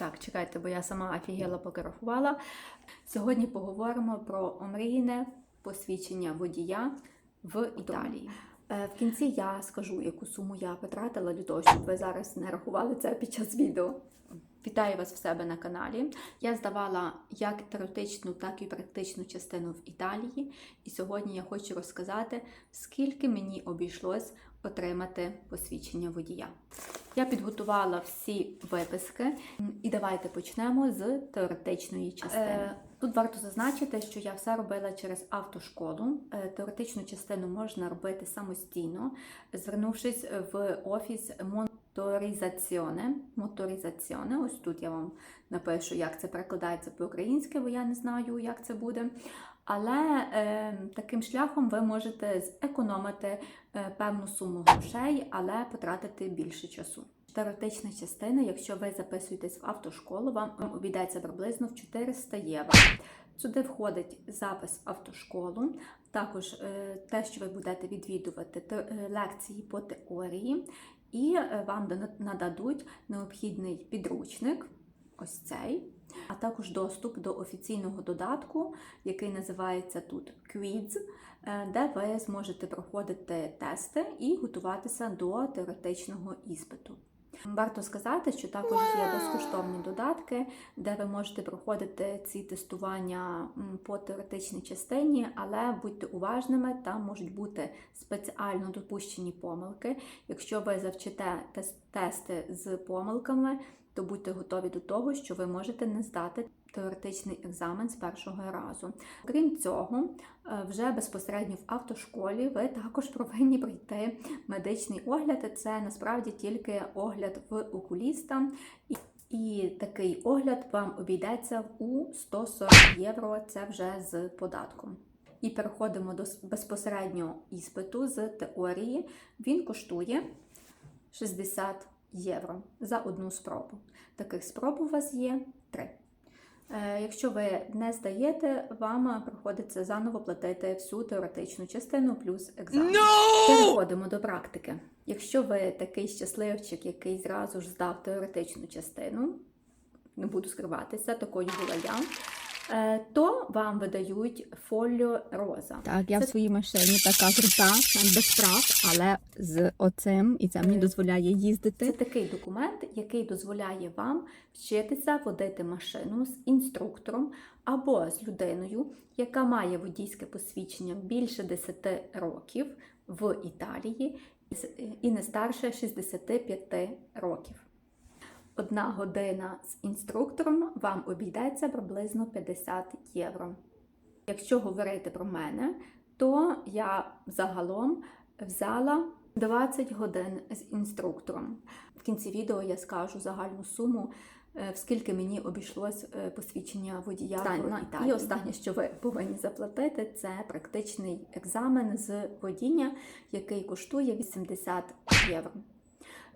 Так, чекайте, бо я сама офігела поки рахувала. Сьогодні поговоримо про омрійне посвідчення водія в Італії. Е, В кінці я скажу, яку суму я потратила для того, щоб ви зараз не рахували це під час відео. Вітаю вас в себе на каналі. Я здавала як теоретичну, так і практичну частину в Італії. І сьогодні я хочу розказати, скільки мені обійшлось отримати посвідчення водія. Я підготувала всі виписки, і давайте почнемо з теоретичної частини. Тут варто зазначити, що я все робила через автошколу. Е, Теоретичну частину можна робити самостійно, звернувшись в офіс моторизаціоне. Моторизаціоне. Ось тут я вам напишу, як це перекладається по-українськи, бо я не знаю, як це буде. Але е, таким шляхом ви можете зекономити е, певну суму грошей, але потратити більше часу. Теоретична частина, якщо ви записуєтесь в автошколу, вам обійдеться приблизно в 400 євро. Сюди входить запис в автошколу, також е, те, що ви будете відвідувати е, лекції по теорії, і вам нададуть необхідний підручник, ось цей, а також доступ до офіційного додатку, який називається тут Quiz, е, де ви зможете проходити тести і готуватися до теоретичного іспиту. Варто сказати, що також є безкоштовні додатки, де ви можете проходити ці тестування по теоретичній частині, але будьте уважними, там можуть бути спеціально допущені помилки. Якщо ви завчите тес- тести з помилками, то будьте готові до того, що ви можете не здати теоретичний екзамен з першого разу. Крім цього, е, вже безпосередньо в автошколі ви також повинні пройти медичний огляд. Це насправді тільки огляд в окуліста. І- такий огляд вам обійдеться у 140 євро. Це вже з податком. І переходимо до безпосередньо іспиту з теорії. Він коштує 60 євро за одну спробу. Таких спроб у вас є три. Е, Якщо ви не здаєте, вам приходиться заново платити всю теоретичну частину плюс екзамен. Переходимо до практики. Якщо ви такий щасливчик, який зразу ж здав теоретичну частину, не буду скриватися, такою була я, то вам видають фоліо роза. Так, я Це- в своїй машині така крута, без прав, але з оцим, і це мені Е, дозволяє Це такий документ, який дозволяє вам вчитися водити машину з інструктором або з людиною, яка має водійське посвідчення більше 10 років в Італії і не старше 65 років. Одна година з інструктором вам обійдеться приблизно 50 євро. Якщо говорити про мене, то я загалом взяла 20 годин з інструктором. В кінці відео я скажу загальну суму, е, в скільки мені обійшлось е, посвідчення водія в Італії. І останнє, що ви повинні заплатити, це практичний екзамен з водіння, який коштує 80 євро.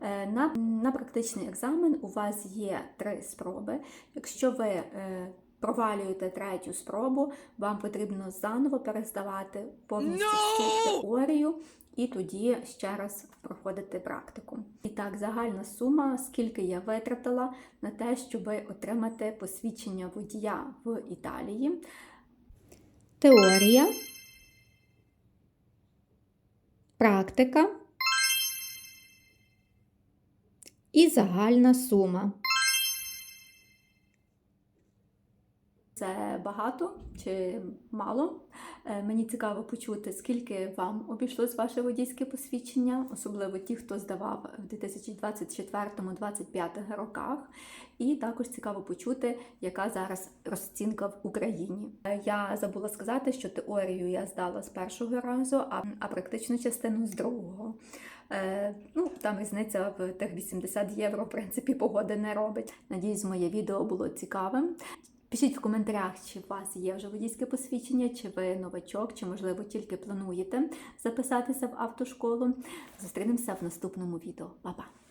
Е, На, на практичний екзамен у вас є три спроби. Якщо ви е, провалюєте третю спробу, вам потрібно заново перездавати повністю всю теорію і тоді ще раз проходити практику. І так, загальна сума, скільки я витратила на те, щоб отримати посвідчення водія в Італії. Теорія, практика і загальна сума. Це багато чи мало? Е, Мені цікаво почути, скільки вам обійшлось ваше водійське посвідчення, особливо ті, хто здавав в 2024-2025 роках. І також цікаво почути, яка зараз розцінка в Україні. Е, Я забула сказати, що теорію я здала з першого разу, а, а практичну частину з другого. Е, ну, там різниця в тих 80 євро, в принципі, погоди не робить. Надіюсь, моє відео було цікавим. Пишіть в коментарях, чи у вас є вже водійське посвідчення, чи ви новачок, чи, можливо, тільки плануєте записатися в автошколу. Зустрінемося в наступному відео. Па-па!